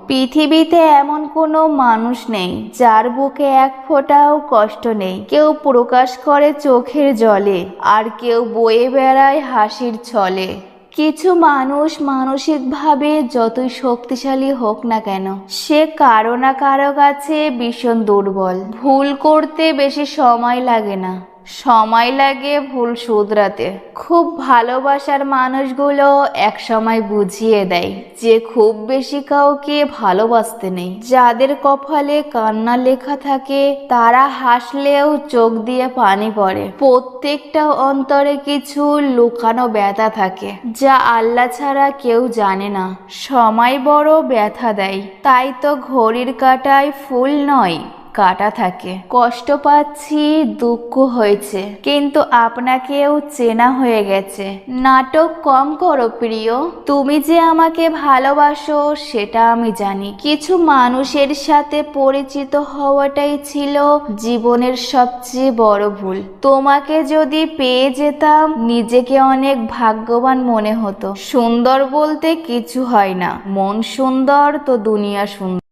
পৃথিবীতে এমন কোনো মানুষ নেই, যার বুকে এক ফোঁটাও কষ্ট নেই। কেউ প্রকাশ করে চোখের জলে, আর কেউ বয়ে বেড়ায় হাসির ছলে। কিছু মানুষ মানসিকভাবে যতই শক্তিশালী হোক না কেন, সে কারও না কারও কাছে ভীষণ দুর্বল। ভুল করতে বেশি সময় লাগে না। সময় লাগে ভুল শুধরাতে। খুব ভালোবাসার মানুষগুলো এক সময় বুঝিয়ে দেয় যে খুব বেশি কাউকে ভালোবাসতে নেই। যাদের কপালে কান্না লেখা থাকে, তারা হাসলেও চোখ দিয়ে পানি পড়ে। প্রত্যেকটা অন্তরে কিছু লুকানো ব্যথা থাকে, যা আল্লাহ ছাড়া কেউ জানে না। সময় বড় ব্যথা দেয়, তাই তো ঘড়ির কাটায় ফুল নয়। কাটা থাকে। কষ্ট পাচ্ছি, দুঃখ হয়েছে, কিন্তু আপনাকেও চেনা হয়ে গেছে। নাটক কম করো প্রিয়। তুমি যে আমাকে ভালোবাসো, সেটা আমি জানি। কিছু মানুষের সাথে পরিচিত হওয়াটাই ছিল জীবনের সবচেয়ে বড় ভুল। তোমাকে যদি পেয়ে যেতাম, নিজেকে অনেক ভাগ্যবান মনে হতো। সুন্দর বলতে কিছু হয় না। মন সুন্দর, তো দুনিয়া সুন্দর।